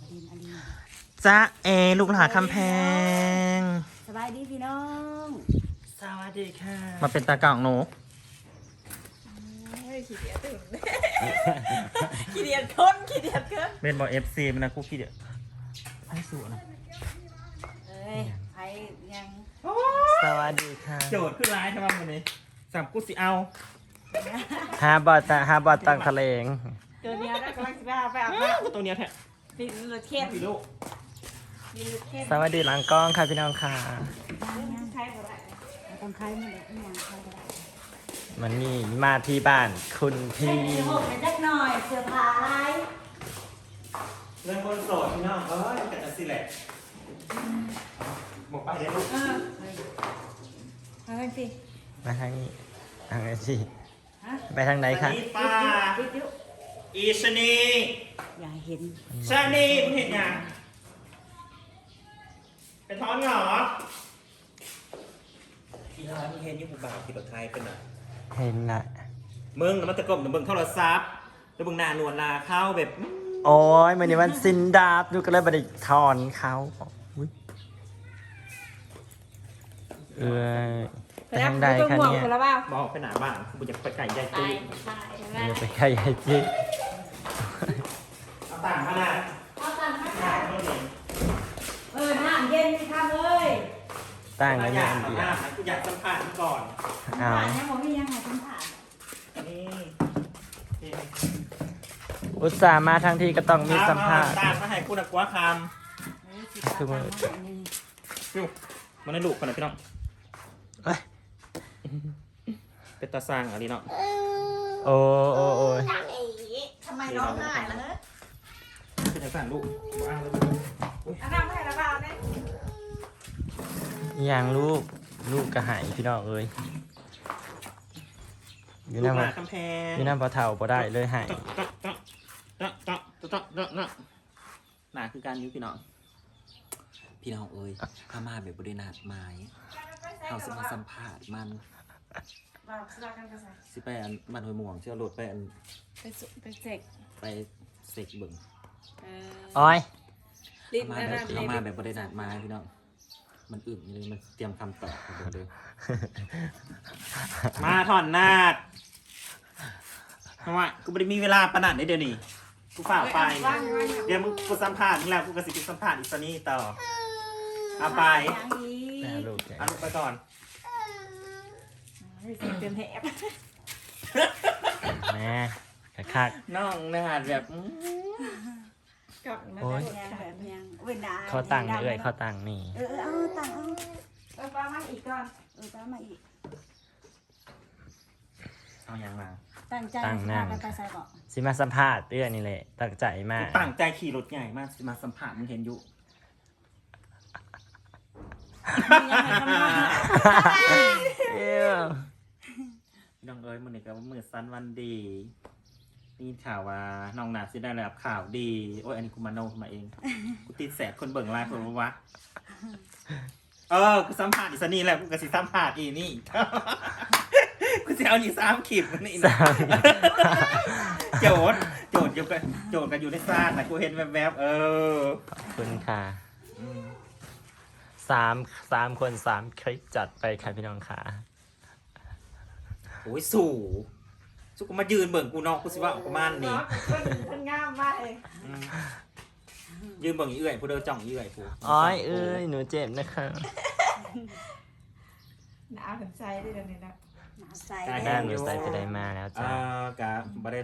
ประเด็นอันนี้จ้าเอลูกหลานคำแพง สบายดีพี่น้อง สวัสดีค่ะมาเป็นตากล่องหนูขี้เดียดตื่นขี้เดียดคนขี้เดียดเกินเป็นบอเอฟซีมันนะคุกกี้เดียวให้สวยนะเอ้ยไผยังสวัสดีค่ะโจทย์ขึ้นไลน์ใช่ไหมวันนี้สามกุสิเอาฮาบอตะฮาบอตังทะเลงตัวเนี้ยนะกำลังจะไปเอาไปเอาไปก็ตัวเนี้ยแท้ ปิดรถเข้มพี่ลูกมีรถเข้มสวัสดีหลังกล้องค่ะพี่น้องค่ะใช้หมดแล้วต้องใครมาเลยอีหยังใครก็ได้มันนี่มาที่บ้านคุณพี่โอ้ยจักหน่อยเสื้อผ้าอะไรเรื่องคนโสดพี่น้องเอ้ยแต่จะสิแหละบอกไปเลยลูกเออเอาไปสิมาทางนี้ทางนี้สิฮะไปทางไหนคะสวัสดีป้า ดิดิว อีชนีอย่าเห็นชานีมึงเห็นยังเป็นท้อนเหรออีท้อนมึงเห็นยี่ปุ่บ่าวที่รถไทยเป็นอะเห็นละมึงน่ะมันตะกบน่ะมึงโทรศัพท์แล้วมึงหน้านวลลาเข้าแบบอื้อโอ้ยมันนี่มันซินดาบดูก็เลยบไดิทอนเขาอุ๊ยเออไปทางใดคะห่วงเนี่ยคนละบ้าบอกไปหนาบ้านกูจะไปไก่ใหญ่ไปตีไปไปเดี๋ยวไปใกล้ไอ้จีเอา ต่างขนาดเอาตังค์มาหน้าต้นนี้เออน้ำเย็นสิครับเอ้ยตั้งหแล้วน้าเนี่ยอันเดียวหน้ากูอยากสัมผัสมันก่อนเอาผ่านยังบ่มียังไงต้องผ่านนี่นี่อุตส่าห์มาทางที่ก็ต้องมีสัมภาษณ์ ตามมาให้กูนะกว่าคเออสิคือมือตามมาอันนี้ำฟิวมันให้ลูกคนไหนพี่น้องเอ้ยเป็นตาสร้างอะไรเนาะโอ้โอ้โอ้ยทำไมร้องไห้ล่ะเนอะ เป็นตาสร้างลูกบ้างเลยเอาน้ำให้ละบ้าเนี่ยอย่างลูกลูกกระหายพี่น้องเอ้ยอยู่ลูหกน้าหบ่ลานคำแพงอยู่หน้าบ่เท่าบ่ได้เลยหายจ๊ะจ๊ะจ๊ะจ๊ะจ๊ะจ๊ะจ๊ะหนาคือการยุพี่น้อง พี่น้องเอ้ยถ้ามาแบบบริณาดไม้เขาสิมาสัมผัสมันบ้าสลากันไปใส่สิไปอันมันหอยหม่วงเชื่อรถไปอันไปสุไปเจ็กไปเสกเบิ่งเอออ้อย ลิ้นถ้ามานั่นแบบน่ะเขาลิ้นมาแบบบริณาดไม้พี่น้องมันอึ่งอยู่เลยมันเตรียมคำตอบมาเดี๋ยวเลยมาถอนนาดทำไมกูไม่ได้มีเวลาปานนัดได้เดี๋ยวนี้กูฝ่าไปว่างว่างเดี๋ยวมึงกูสัมภาษณ์มึงแล้วกูกระสิบสัมภาษณ์อีสนี่ต่อเอาไปยังอีแม่กลูกใหญ่เอาลูกไปก่อนเสียงเต็มแถบแม่กระคักน้องนาดแบบอื้ อกับมันโอ้ยยังแบบยังเว้นหนาเขาตังค์นี่เอ้ยเขาตังค์นี่ เออเออเอาตังค์เอาเออป้ามาอีกก่อนเออตามมาอีก เอาอย่างมาตั้งใจตั้งหน้าพากันไปใส่เกาะสิมาสัมภาษณ์เรื่องนี่แหละตั้งใจมากกูตั้งใจขี่รถใหญ่มากสิมาสัมภาษณ์มึงเห็นอยู่ยังไงทำมาเอ้ยน้องเอ้ยมือนี่ก็มือสั้นวันดี นี่ข่าวว่าน้องนาสิได้รับข่าวดี โอ้ยอันนี้กูมาโนขึ้นมาเอง กูติดแสบคนเบิ่งไลน์คนว่าวะเออกูสัมผัสอีสนี่แหละกูก็สิสัมผัสอีนี่ กูจะเอาอีสามขีดมันนี่นะ โจทย์โจทย์อยู่กันโจทย์กันอยู่ในซ่านนะกูเห็นแวบๆเออขอบคุณค่ะอืมสามสามคนสามคลิปจัดไปค่ะพี่น้องค่ะ โอ้ยสู่ สุกูมายืนเบิ่งกูเนอกกูสิว่ากูมันนี่คนคนงามมากเลยอืมยืนเบิ่งอีเอื่อยผู้เดินจ้องอีเอื่อยผู้อ้อยเอ้ยหนูเจ็บนะคะหนาวถึงใจด้วยเดี๋ยวนี้นะหนาใส่แม่หนูใส่ไปได้มาแล้วเอ่จ้าอกะบ่ได้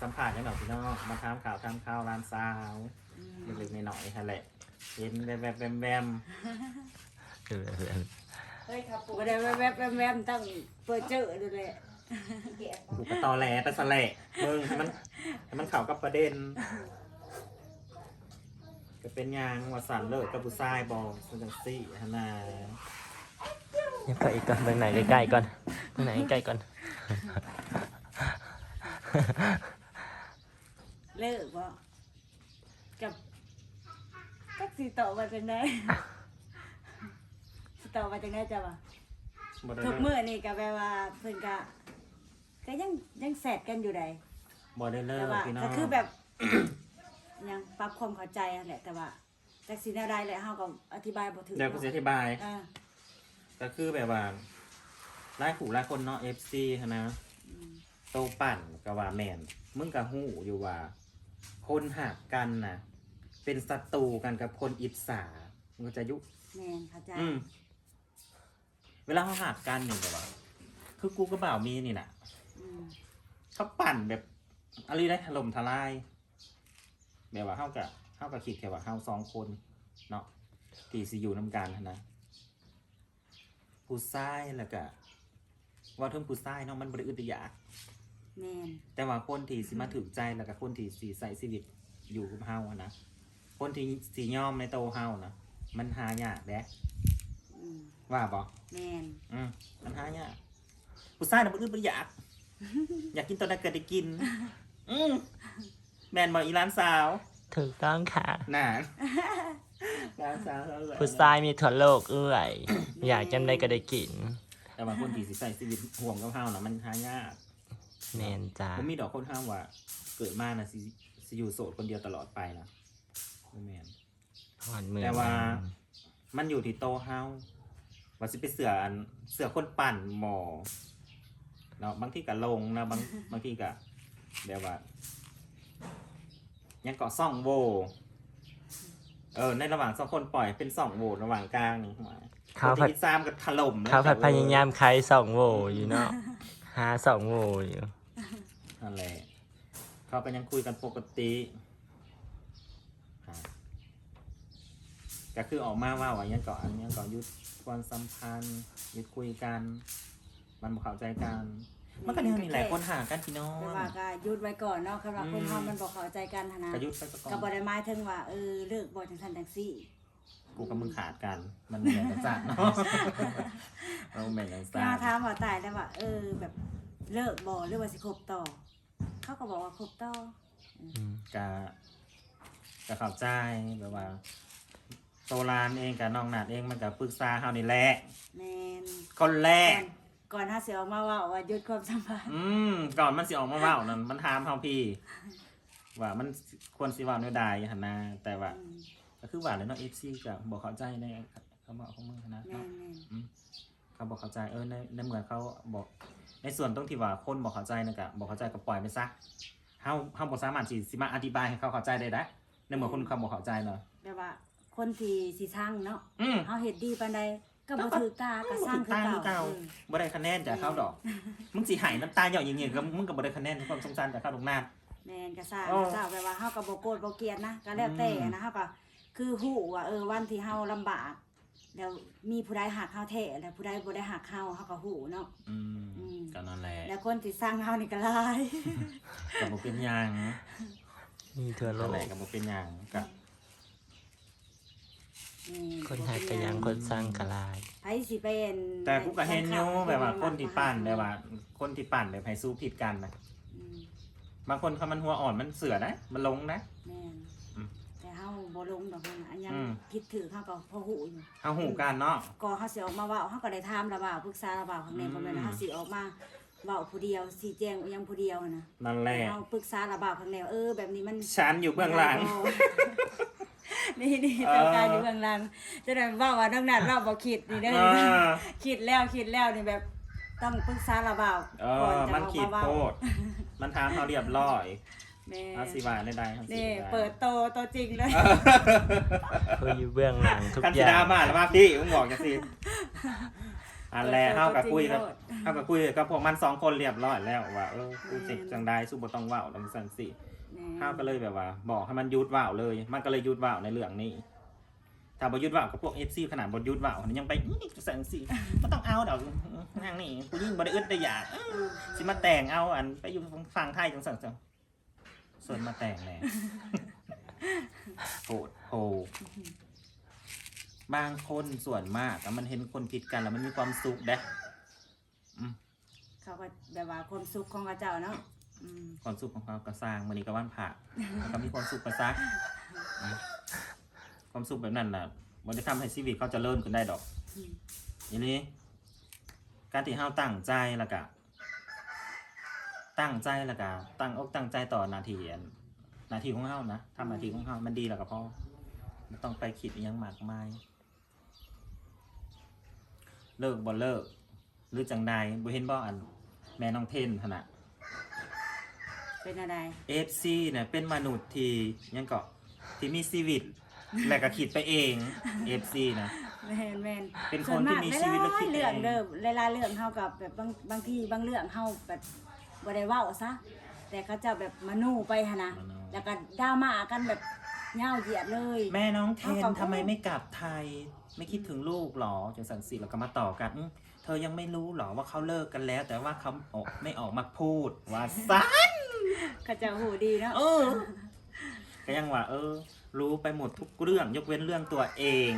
สัมผัสยังดอกพี่น้องมาทำข่าวทำข่าวร้านสาวเล็กๆน้อยๆนั่นแหละเห็นแวบๆแวมคือเพื่อนเฮ้ยครับปู่บ่ได้แวบๆแวบๆต้องเปิดเจอดูเลย ๆกูก็ตอแหลไปสะแหละมึงให้มันให้มันเข่ากับประเด็น ก็เป็นยางว่าสันเลิกกับผู้ชายบอสันจังซี่ฮะนายังไปอีกก่อนตรงไหนใกล้ๆก่อนตรงไหนใกล้ๆก่อน เลิกบ่กับกักสิต่อมาจังได๋สิต่อมาจังได๋จ้ะบ่ บ่ได้ทุกเลิก มื้อนี่ก็แปลว่าเพิ่นก็ ก็ยังยังแซดกันอยู่ใดบ่ได้เลิแต่กว่าพี่น้องก็คือแบบ ยังปรับความเข้าใจนั่นแหละแต่ว่าจักสิแนวใดแหละเฮาก็อธิบายบ่ถึงเดี๋ยวกูจะอธิบาย อ่าก็คือแบบว่าหลายผู้หลายคนเนาะ FC หั้นนะ อืมโตปั่นก็ว่าแมนมึงก็หู้อยู่ว่า คนหักกันน่ะเป็นศัตรูกันกับคนอิจฉามึงก็จะยุ แม่นเข้าใจอืม เวลาเขาหักกันนี่แบบว่า คือกูก็บ่าวมีนี่น่ะอืม เขาปั่นแบบอะไรได้ถล่มทลายแบบว่าเฮากับเฮากับคิดแค่ว่าเฮาสองคนเนาะที่สิอยู่นำกันหั้นนะผู้ชายแล้วก็ว่าเทิงผู้ชายเนาะมันบ่ได้อึดอยากแม่นแต่ว่าคนที่สิมาถึกใจแล้วก็คนที่สิใส่ชีวิตอยู่กับเฮาอะนะคนที่สิยอมในโตวเฮานะมันหายากแด้อืมว่าบ่แม่นอืมมันหายากผู้ชายน่ะบ่อึดบ่อยาก อยากกินตอนนั้นก็ได้กิน อืมแม่นบ่อีร้านสาวถูกต้องค่ะน่ะร้านสาวเขาเลยผู้ชายมีทั่วโลกเอื้อย อยากจำได้ก็ได้กินแต่ว่าคนที่สิใส่ชีวิตห่วงกับเฮานะมันหายากแมนจ้าผมมีดอกคนห้ามว่า เกิดมานะสิสิอยู่โสดคนเดียวตลอดไปนะบ่แม่นหอนมือแต่ว่า มันอยู่ที่โตเฮาว่าสิไปเสืออันเสือคนปั่นหมอ เนาะบางที่ก็ลงนะบางบางที่ก็แบบว่ายังเกาะซ่องโหวเออในระหว่างสองคนปล่อยเป็นสองโหวระหว่างกลางนี่หมายเขาคนผัดที่สามก็ถล่มแล้วเขาผัดแต่พว่ยายามใครสองโหวอยู่เนาะหาสองโหวอยู่นั่นแหละเขาก็ยังคุยกันปกติฮะก็คือออกมาว่าว่ายังเกาะอันยังเกาะยุดความสัมพันธ์ยุดคุยกัน มันบ่เข้าใจกัน มันก็เรื่องนี่แหละคนหากันพี่น้องแต่ว่าก็หยุดไว้ก่อนเนาะคำว่าคนเฮามันบ่เข้าใจกันหั้นนะก็ยุดไปก่อนก็บ่ได้หมายถึงว่าเออเลิกบ่จังซั่นจังซี่กูกับมึงขาดกัน มันแบ่งกันจัดเนาะเราแบ่งกันก็จัดถามว่าตายแล้วว่าเออแบบเลิกบ่หรือว่าสิคบต่อ เขาก็บอกว่าคบต่อกะกะเข้าใจแบบว่าโซลานเองกับน้องนาดเองมันกับปรึกษาเฮานี่แหละแม่นคนแรก่อ กนก่อนถ้าสิออกมาว่าว่าหยุดความสัมพันธ์อืมก่อนมันสิออกมาเว้านั่นมันถามเฮาพี่ ว่ามันควรสิเว้าแนวใดหั่นนะแต่ว่า อืมก็คือว่าเลยเนาะ FC ก็บ่เข้าใจในคำบอกของมึงนะแม่เนาะ นแม่นเขาบอกเข้าใจเออในในเมื่อเขาบอก ในส่วนตรงที่ว่าคนบอกเข้าใจนะกะบอกเข้าใจก็ปล่อยไปซะเฮาเฮาบ่สามารถสิสิมาอธิบายให้เขาเข้าใจได้นะในเมื่อคนเขาบ่เข้าใจเนาะแต่ว่าคนที่สิสร้างเนาะอืม เฮาเฮ็ดดีปานใด ก็บ่ถือตาก็สร้างคือบ่ถือตาคือเก่าเก่าบ่ได้คะแนนจากเขาดอก มึงสิหายน้ำตาหยอกอย่างเงี้ยก็มึงก็บ่ได้คะแนนความสงสารจากเขาดอกนาดแม่นก็สร้างอ๋อก็สร้างแปลว่าเฮาก็บ่โกรธบ่เกลียดนะก็แล้วแต่อืมนะเฮาก็คือฮู้ว่าเออวันที่เฮาลำบากแล้วมีผู้ใดหักเฮาแท้แล้วผู้ใดบ่ได้หักเฮาเฮาก็ฮู้เนาะอืมอืมก็นั่นแหละแล้วคนที่สร้างเฮานี่ก็หลายก็บ่เป็นหยังมีทั่วโลนั่นแหกละก็บ่เป็นหยังก็อืม คนหากระยังคนสร้างกะลาย ไผสิเป็นแต่กูก็เห็นอยู่แบบว่าคนที่ปั่นแบบว่า คนที่ปั่นแบบให้สู้ผิดกันนะอืมบางคนเขามันหัวอ่อนมันเสือนะมันลงนะ แม่นอืมแต่เฮาบ่ลงดอกนั่นน่ะอันยังอืมผิดถือเฮาก็พอฮู้อยู่เฮาหูกันเนาะ ก็เฮาสิออกมาเว้าเฮาก็ได้ถามระบ่าวปรึกษาระบ่าวข้างในอืมบ่แม่นว่าเฮาสิออกมาเว้าผู้เดียวสิแจ้งอยังผู้เดียวนะนั่นแหละเฮาปรึกษาระบ่าวข้างในว่าเออแบบนี้มันฉันอยู่เบื้องหลัง นี่นี่เออเจ้าการอยู่เบื้องหลังจะได้เว้าว่าน้องนัดเว้าบ่คิดนี่เด้อเออคิดแล้วคิดแล้วนี่แบบต้องปรึกษาระบ่าวเอก่อนอจะมันออกขีดมาโคเว้าตรมันถามเขาเรียบร้อยแม่เอาสิว่าได้ได้ครับสินี่ว่าเปิดโตโตจริงเลยเขาอยู่เบื้องหลังทุกกันอสิย่าดางมาแล้วว่าพี่มึงบอกจังสิอันแรกเฮากับคุยกับเฮากับคุยกับพวกมันสองคนเรียบร้อยแล้วว่าเออกูสิจังได้สู้บ่ต้องเว้าจังซั่นสิ ข้าวก็เลยแบบว่า บอกให้มันยุดว่าวเลย มันก็เลยยุดว่าวในเรื่องนี้ถ้าบอยุดว่าวกับพวกเอฟซีขนาดบอยุดว่าวมันยังไปอื้อแสงสีก็ต้องเอาดอกนั่งนี่กูยิ่งบริอึดได้อยากอื้อสิมาแต่งเอาอันไปอยู่ฟังไทยจังสังจังส่วนมาแต่งแหละโหดโหบางคนส่วนมากอะมันเห็นคนผิดกันแล้วมันมีความสุขเด้เขาก็แบบว่าความสุขของเขาเจ้าเนาะอืม ความสุขของเขาก็สร้างมันนี้ก็ว่านผ่าแล้วก็มีความสุขไปซักความสุขแบบนั้นน่ะมันจะทำให้ชีวิตเขาเจะเริ่มขึ้นได้ดอกอืมทีนี้ การที่เฮาตั้งใจแล้วก็ตั้งใจแล้วก็ตั้งอกตั้งใจต่อหนาทีอันหน้าที่ของเฮานะทำหน้าที่ของเฮามันดีแล้วก็พอไม่ต้องไปคิดอิหยังมากมายเลิกบ่เลิกหรือจังใดบ่เห็นบ่อัน แม่น้องเทนขนาด เป็นอะไร FC เนี่ยเป็นมนุษย์ที่ยังเกาะที่มีชีวิต และก็คิดไปเอง FC นะ แม่นแม่นเป็นคนส่วที่มากมีชีวิตและคิดเรื่องเองเด้อหลายๆเรื่องเฮากับแบบบางบางทีบางเรื่องเฮาแบบบ่ได้เว้าซะ แต่เขาเจะแบบมโนไปหั่นนะมโน แล้วก็ดราม่ากันแบบยาวเหยียดเลย แม่น้องเทเอานกับทำไมไม่กลับไทย ไม่คิดถึงลูกหรอจังสันสิแล้วก็มาต่อกันอื้อเธอยังไม่รู้หรอว่าเขาเลิกกันแล้ว แต่ว่าเขาออกไม่ออกมาพูดว่าซะ เขาเจะหูดีเนาะเออก็ยังว่า เออ รู้ไปหมดทุกเรื่อง ยกเว้นเรื่องตัวเอง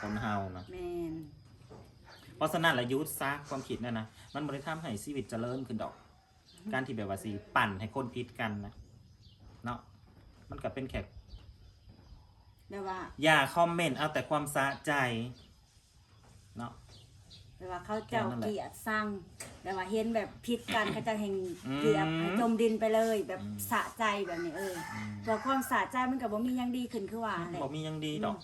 คนเฮานะแม่นเพราะฉะนั้นละยุทธซะความคิดเนี่ยนะมันบริทำให้ชีวิตเจริญขึ้นดอก การที่แบบว่าสีปั่นให้คนพิดกันนะเนาะมันก็เป็นแขกแบบว่า อย่าคอมเมนต์เอาแต่ความสะใจ เนาะ แบบว่าเขาเจ้าแค่นั้นแหละเกลียดสร้างแบบว่าเห็นแบบผิดกันเขาเจะเห็นอืมเกลียดให้จมดินไปเลย แบบอืมสะใจแบบนี้เอออืมตัวความสะใจมันก็บ่มีหยังดีขึ้นคือว่าแหละบอกมียังดีดอก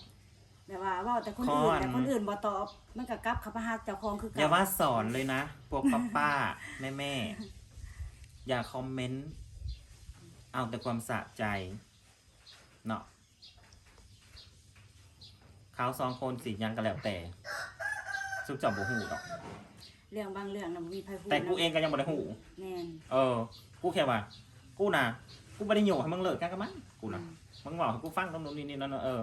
แบบว่าเว่าแต่คนขออื่นอันแต่คนอื่นบ่ตอบมันก็กลับเข้ามาหาเจ้าของคืออเก่าย่าว่าสอนเลยนะพวกป้าป้าแม่แม่ๆอย่าคอมเมนต์เอาแต่ความสะใจเนาะเขาสองคนสิยังก็แล้วแต่ ซุปจอบบ่หูดอก เรื่องบางเรื่องน่ะบ่มีไผพูดแต่กูเองก็ยังบ่ได้หูแม่นเออ กูแค่ว่า กูน่ะ กูไม่ได้โยกให้มึงเลิกกันกับมันกูน่ะมึงบอกให้กูฟังตรงนู้นนี่นี่นั่นนะเออ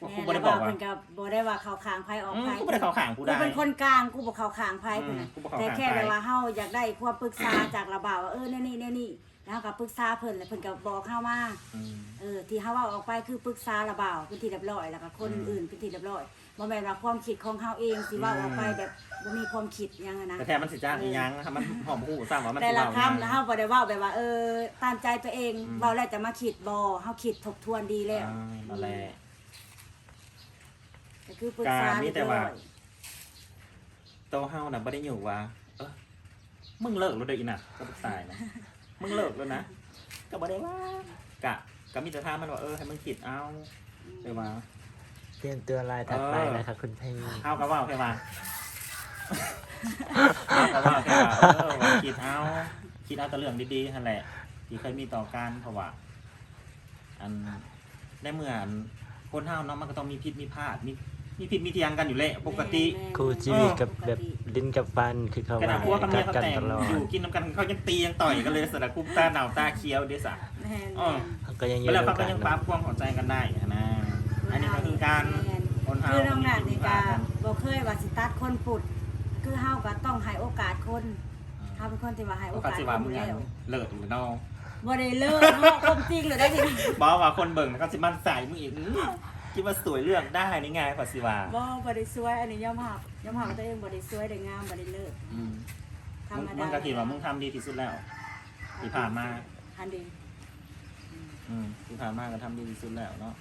กูกูแม่ไม่นได้บอกแล้วว่า เพิ่นก็บ่ได้ว่าเข้าข้างไผออกอืมไผกูไม่ได้เข้าข้างกูกูได้เป็นคนกลางกูบ่เข้าข้างไผอืพุ่นมน่ะกูบ่เข้าแต่ข้างแค่ใครแบบว่าเฮาอยากได้ความปรึกษาจากระบ่าวว่าเออแนวนี่แนวนี่แล้วก็ปรึกษาเพิ่นแล้วเพิ่นก็บอกเฮามา อืม เออที่เฮาเว้าออกไปคือปรึกษาระบ่าวเป็นที่เรียบร้อยแล้วก็คนอืม อื่นเป็นที่เรียบร้อย บ่แม่นว่าความคิดของเฮาเองสิเว้าออกไปอืมแบบบ่มีความคิดหยังอะนะ แต่แท้มันสิจ้างอีหยังนะครับมันหอมหูซ้ำว่ามันแต่สิละเว้าคำหนะยังเฮาบ่ได้เว้าแบบว่า เออ ตามใจตัวเองอืม เว้าแล้วจะมาคิดบ่เฮาคิดทบทวนดีแล้วอ่านั่นแหละ ก็คือปรึกษาการมีเรียบแต่ร้ว่าอยโตเฮาน่ะบ่ได้อยู่ว่าเออมึงเลิกแล้วเด้ออีน่ะก็ตายนะมึงเลิกแล้วนะก็บ่ได้ว่ากะก็มีแต่ถามมันว่าเออให้มึงคิดเอาไปว่า เตรียมตัวลายถัดไปเออนะครับคุณพี่เอาก็ว่าแค่ว่าเอาก็ว่าแค่ว่าเออว่าคิดเอาคิดเอาแต่เรื่องดีๆนั่นแหละที่เคยมีต่อกันเพราะว่าอันได้เมื่ออันคนเฮาเนาะมันก็ต้องมีผิดมีพลาดมีมีผิดมีเทียงกันอยู่แล้วปกติแม่นคู่ชีวิตกับแบบลิ้นกับฟันคือเขากระดาว่าษพวกกับเมียกัดเขากันแต่งตลอดอยู่กินน้ำกันเขายังตียังต่อยกันเลยสระกุมตาหนาวตาเคี้ยวเดยวสะแม่นอ้อเขาก็ยังอเวยู่ลาด้วเขายก็กันยังปรับความเข้าใจกันได้ อะนะอันนี้ก็คือการแม่นคนเฮาคือน้องนัดนี่ก็กันบ่เคยว่าสิตัดคนปุด คือเฮาก็ต้องให้โอกาสคนเฮาเป็นคนที่ว่าให้โอโอกากาสสสิคว่านมึงยังแล้วเลิศหรือเนาะบ่ได้เลิกเนาะความจริงหรือได้สิบอกว่าคนเบิ่งเขาสิมันใส่มึงอีกอื้อคิดว่าสวยเลือกได้นี่ไงขอสิว่าบ่บ่ได้สวยอันนี้ยอมรับยอมรับว่าตัวเองบ่ได้สวยได้งามบ่ได้เลิศอืมธรรมึงมดามึงก็คิดว่ามึงทำดีที่สุดแล้ว ที่ผ่านมา อันดีอืมที่ผ่านมาก็ทำดีที่สุดแล้วเนาะ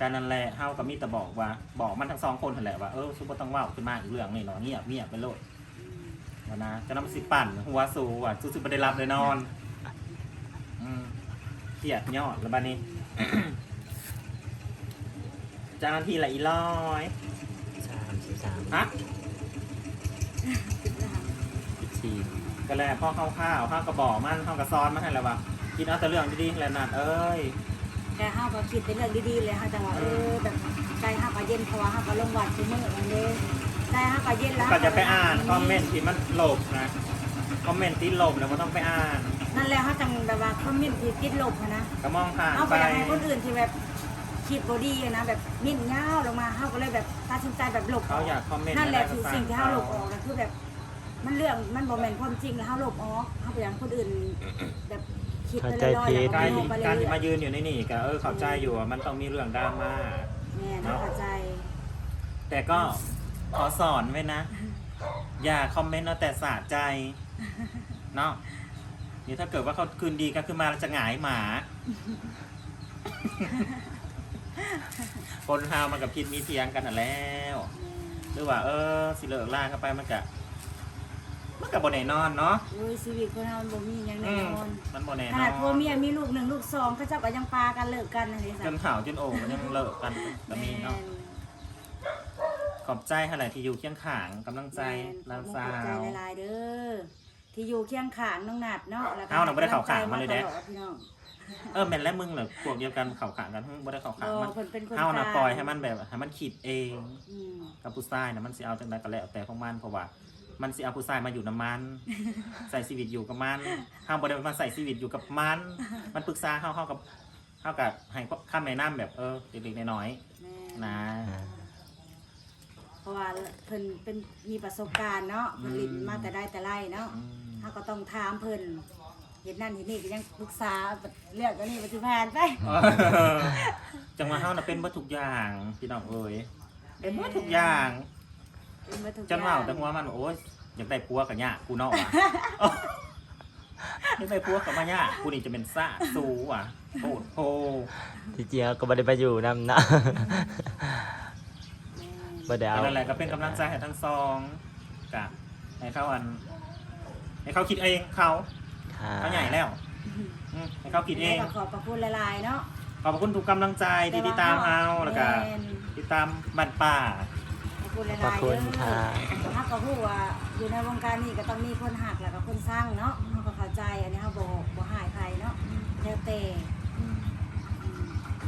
การนั่นแหละเฮาก็มีแต่บอกว่า บอกมันทั้งสองคนนั่นแหละว่าเออซุปเปอร์ต้องเว่าขึ้นมาอีกเรื่องนี่เนาะเงียบเงียบไปโลดอืมว่านะจะนำสิปั่นหัวสูว่ะสู้ๆไปได้รับเลยนอนอืมเครียดยอดแล้วบ้านี้ เจ้าหน้าที่ละอีร้อยสามสิบสามฮะสิบสี่ก็แล้วพ่อข้าวข้าวข้าวกระบอกมันข้าวกระซ้อนมาให้แล้ววะกินเอาแต่เรื่องดีๆแหล้วนัดเอ้ย แต่เฮาก็คิดเป็นเรื่องดีๆเลยเฮาจังว่าเออแบบใจเฮาก็เย็นเพราะว่าเฮาก็ลงวัดซุมื้อวันนี้ใจเฮาก็เย็นแล้วก็จะไปอ่านคอมเมนต์ที่มันหลบนะคอมเมนต์ที่หลบแล้วมันต้องไปอ่านนั่นแหละเฮาจังแบบว่าคอมเมนต์ที่ติดลบอะนะก็มองผ่านเอาไปไปให้คนอื่นที่แบบคิดบอดี้นะแบบมิ่นเงาวลงมาเขาก็เลยแบบตัดสินใจแบบหลบเขาอยากคอมเมนต์นั่นแหละไรก็คือฟัสิ่งที่เขาหลบออกนะคือแบบมันเรื่องมันบอแมนความจริงแล้วเขาหลบออกเขาไปอย่างคนอื่นแบบ คิดไปลอยๆแล้วการก็ที่ลบไปเรื่การที่อมายยืนอยู่ในนี่ก็เออเข้าใจอยู่ว่ามันต้องมีเรื่องดราม่าๆแม่น่าเข้าใจ แต่ก็ขอสอนไว้นะ อย่าคอมเมนต์เอาแต่สะใจ เนาะนี่ถ้าเกิดว่าเขาคืนดีกันขึ้นมาแล้วจะหงายหมา คนฮาวมันกับพิษมีเทียงกันน่ะแล้ว หรือว่า เออ สิเลิกล่ากันไปมันกะ มันกับบนไหนนอนเนาะโอ้ยชีวิตคนเรามันบ่มีหยังอืแน่มนอนมันบนไหนขนอนาดผัวนเมียจมีลูกหนึ่งลูกสองเขาเจ้าก็ยังปากันเลิกกันอะไรสันเห่าจนโอ่มันยังเลิกกันก็มีเนาะขอบใจอะไรที่อยู่เคียงข้างกำลังใจแม่นนางขสาอบใจว หลายๆเด้อที่อยู่เคียงข้างน้องนัดเนาะแล้วก็เอ้าน่ะบ่ได้เข้าข้างมาเลยเด้ตอพี่น้องเออแม่นและมึงเหรอพวกเดียวกันเข่าขางกันหึบ่ได้เข่าขางบ่มันเพิ่นเป็นคนเฮาน่ะกลางปล่อยให้มันแบบให้มันคิดเอง อืม กับผู้ชายน่ะมันสิเอาจังไดก็แล้วแต่ของมันเพราะว่า มันสิเอาผู้ชายมาอยู่นํมัน ใส่ชีวิตอยู่กับมันเฮาบ่ได้มาใส่ชีวิตอยู่กับมัน มันปรึกษาเฮาเฮากับเฮากับให้คำแนะนำแบบเออเล็กๆน้อยแม่ๆนะ เพราะว่าเพิ่นเป็นมีประสบการณ์เนาะเพิ่นลิ้นมาแต่ได้แต่ไรเนาะอืมเฮาก็ต้องถามเพิ่นเห็นนั่นเห็นนี่ก็ยังปรึกษาเรื่องอันนี้ปฏิผ่านไปเออจังหวะเฮาน่ะเป็นเบ่ทุกอย่างพี่น้องเอ้ยเป็นเบ่ทุกอย่างเป็นมาทุกจังหวะอย่แต่หัวมันโอ้ย อยากได้ผัวกับยากกูเนาะว่ะ อยากได้ผัวกับมายากกูนี่จะเป็นซ่าสูว่ะโอ้โหที่จริงก็บ่ได้ไปอยู่นำนะบ่ได้เอานั่นแหละก็เป็นกำลังใจให้ทั้งสองกับให้เขาอัน ให้เขาคิดเองเขาค่ะเขาใหญ่แล้วอืมให้เขาคิดเองแล้วก็ขอบพระคุณหลายๆเนาะขอบคุณทุกกำลังใจที่ติดตามเราแล้วก็ม่นติดตามบันป่า ขอบคุณหลายๆขอบคุณค่ะถ้าก็ฮู้ว่า อยู่ในวงการนี่ก็ต้องมีคนหักแล้วก็คนสร้างเนาะเขาก็เข้าใจอันนี้เขาบ่บ่หายใครเนาะแล้วแต่